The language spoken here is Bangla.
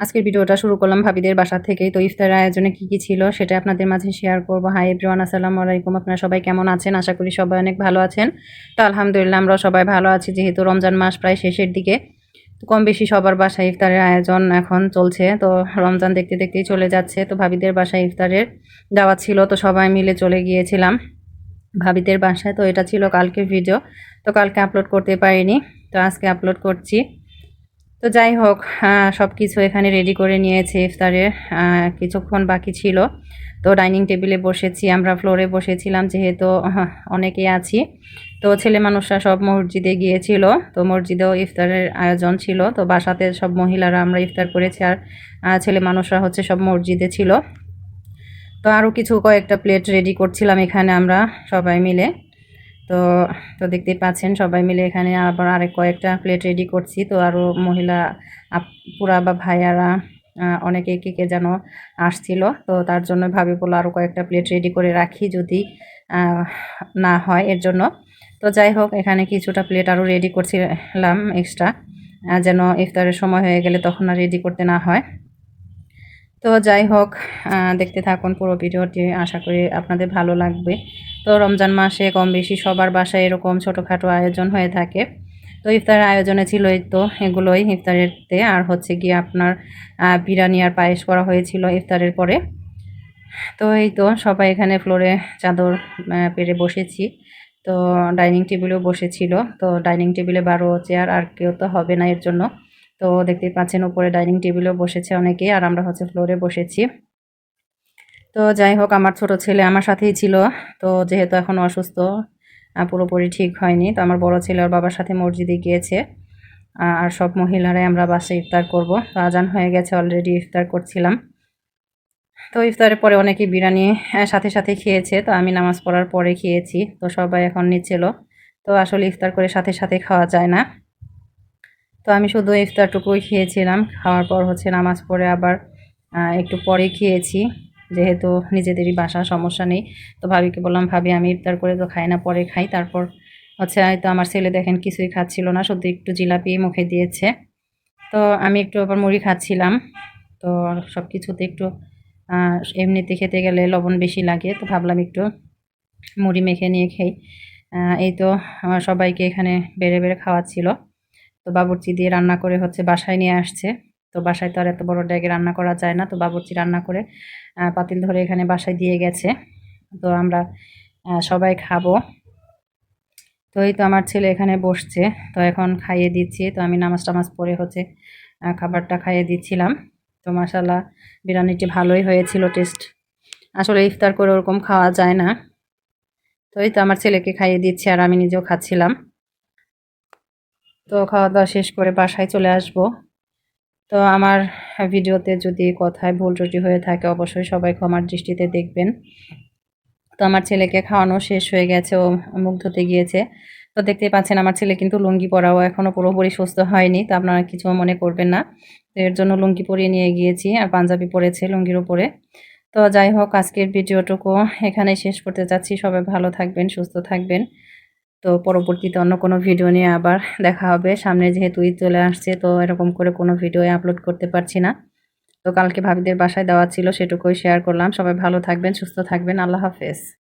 আজকের ভিডিওটা শুরু করলাম ভাবিদের বাসা থেকেই। তো ইফতার আয়োজনে কি কি ছিল সেটা আপনাদের মাঝে শেয়ার করব। হাই এভরিওয়ান আসসালামু আলাইকুম। আপনারা সবাই কেমন আছেন? আশা করি সবাই অনেক ভালো আছেন। তো আলহামদুলিল্লাহ, আমরা সবাই ভালো আছি যেহেতু রমজান মাস প্রায় শেষের দিকে। তো কম বেশি সবার বাসায় ইফতারের আয়োজন এখন চলছে। তো রমজান দেখতে দেখতেই চলে যাচ্ছে। তো ভাবিদের বাসায় ইফতারের দাওয়াত ছিল। তো সবাই মিলে চলে গিয়েছিলাম ভাবিদের বাসায়। তো এটা ছিল কালকের ভিডিও তো কালকে আপলোড করতে পারিনি। তো আজকে আপলোড করছি। তো যাই হোক সব কিছু এখানে রেডি করে নিয়েছে ইফতারের কিছুক্ষণ বাকি ছিল। তো ডাইনিং টেবিলে বসেছি আমরা ফ্লোরে বসেছিলাম যেহেতু আহ, অনেকেই আছি। তো ছেলে মানুষরা সব মসজিদে গিয়েছিল তো মসজিদেও ইফতারের আয়োজন ছিল। তো বাসাতে সব মহিলারা আমরা ইফতার করেছি আর ছেলে মানুষরা হচ্ছে সব মসজিদে ছিল। তো আরও কিছু কয়েকটা প্লেট রেডি করছিলাম এখানে আমরা সবাই মিলে। তো তো দেখতেই পাচ্ছেন সবাই মিলে এখানে আবার আরেক কয়েকটা প্লেট রেডি করছি। তো আরও মহিলা আপুরা বা ভাইয়ারা অনেকে কে কে যেন আসছিল। তো তার জন্য ভাবি বলল আরও কয়েকটা প্লেট রেডি করে রাখি যদি না হয় এর জন্য। তো যাই হোক, এখানে কিছুটা প্লেট আরও রেডি করছিলাম এক্সট্রা যেন ইফতারের সময় হয়ে গেলে তখন আর রেডি করতে না হয়। তো যাই হোক দেখতে থাকুন পুরো ভিডিওটি। আশা করি আপনাদের ভালো লাগবে। তো রমজান মাসে কম বেশি সবার বাসায় এরকম ছোটোখাটো আয়োজন হয়ে থাকে। তো ইফতারের আয়োজনে ছিল তো এগুলোই ইফতারেরতে। আর হচ্ছে গিয়ে আপনার বিরিয়ানি আর পায়েস করা হয়েছিল ইফতারের পরে। তো এই তো সবাই এখানে ফ্লোরে চাদর পেরে বসেছি। তো ডাইনিং টেবিলেও বসেছিল। তো ডাইনিং টেবিলে বারো চেয়ার আর কেউ তো হবে না এর জন্য। তো দেখতেই পাচ্ছেন উপরে ডাইনিং টেবিলেও বসেছে অনেকে, আর আমরা হচ্ছে ফ্লোরে বসেছি। তো যাই হোক, আমার ছোট ছেলে আমার সাথেই ছিল, তো যেহেতু এখন অসুস্থ পুরোপুরি ঠিক হয়নি, তো আমার বড় ছেলে ওর বাবার সাথে মসজিদে গিয়েছে, আর সব মহিলারাই আমরা বাসে ইফতার করব। তো আজান হয়ে গেছে অলরেডি ইফতার করছিলাম। তো ইফতারের পরে অনেকে বিরিয়ানি সাথে সাথে খেয়েছে, তো আমি নামাজ পড়ার পরে খেয়েছি, তো সবাই এখন নিচ্ছিল। তো আসলে ইফতার করে সাথে সাথে খাওয়া যায় না। তো আমি শুধু ইফতারটুকুই খেয়েছিলাম। খাওয়ার পর হচ্ছে নামাজ পড়ে আবার একটু পরে খেয়েছি। যেহেতু নিজেদেরই বাসা সমস্যা নেই, তো ভাবিকে বললাম, ভাবি, আমি ইফতার করে তো খাই না, পরে খাই। তারপর হচ্ছে হয়তো আমার ছেলে দেখেন কিছুই খাচ্ছিল না, শুধু একটু জিলাপি মুখে দিয়েছে। তো আমি একটু আবার মুড়ি খাচ্ছিলাম। তো সব কিছুতে একটু এমনিতে খেতে গেলে লবণ বেশি লাগে, তো ভাবলাম একটু মুড়ি মেখে নিয়ে খাই। এই তো আমার সবাইকে এখানে বেড়ে বেড়ে খাওয়াচ্ছিল। তো বাবুর্চি দিয়ে রান্না করে হচ্ছে বাসায় নিয়ে আসছে। তো বাসায় তো আর এত বড় ড্যাগে রান্না করা যায় না। তো বাবুর্চি রান্না করে পাতিল ধরে এখানে বাসায় দিয়ে গেছে। তো আমরা সবাই খাব। তো এই তো আমার ছেলে এখানে বসছে। তো এখন খাইয়ে দিচ্ছি। তো আমি নামাজ টামাজ পড়ে হচ্ছে খাবারটা খাইয়ে দিচ্ছিলাম। তো মাসাল্লাহ বিরিয়ানিটি ভালোই হয়েছিল, টেস্ট। আসলে ইফতার করে ওরকম খাওয়া যায় না। তো এই তো আমার ছেলেকে খাইয়ে দিচ্ছি আর আমি নিজেও খাচ্ছিলাম। তো খাওয়া দাওয়া শেষ করে বাসায় চলে আসব। তো আমার ভিডিওতে যদি কথায় ভুল ত্রুটি হয়ে থাকে, অবশ্যই সবাই ক্ষমার দৃষ্টিতে দেখবেন। তো আমার ছেলেকে খাওয়ানো শেষ হয়ে গেছে, ও মুখ ধুতে গিয়েছে। তো দেখতেই পাচ্ছেন আমার ছেলে কিন্তু লুঙ্গি পরাও এখনও পুরোপুরি সুস্থ হয়নি, তো আপনারা কিছু মনে করবেন না। তো এর জন্য লুঙ্গি পরিয়ে নিয়ে গিয়েছি আর পাঞ্জাবি পরেছে লুঙ্গির উপরে। তো যাই হোক, আজকের ভিডিওটুকু এখানে শেষ করতে চাচ্ছি। সবাই ভালো থাকবেন, সুস্থ থাকবেন। তো পরবর্তীতে অন্য কোনো ভিডিও নিয়ে আবার দেখা হবে। সামনে যেহেতু ঈদ চলে আসছে, তো এরকম করে কোনো ভিডিও আপলোড করতে পারছি না। তো কালকে ভাবিদের বাসায় দেওয়া ছিল, সেটুকুই শেয়ার করলাম। সবাই ভালো থাকবেন, সুস্থ থাকবেন। আল্লাহ হাফেজ।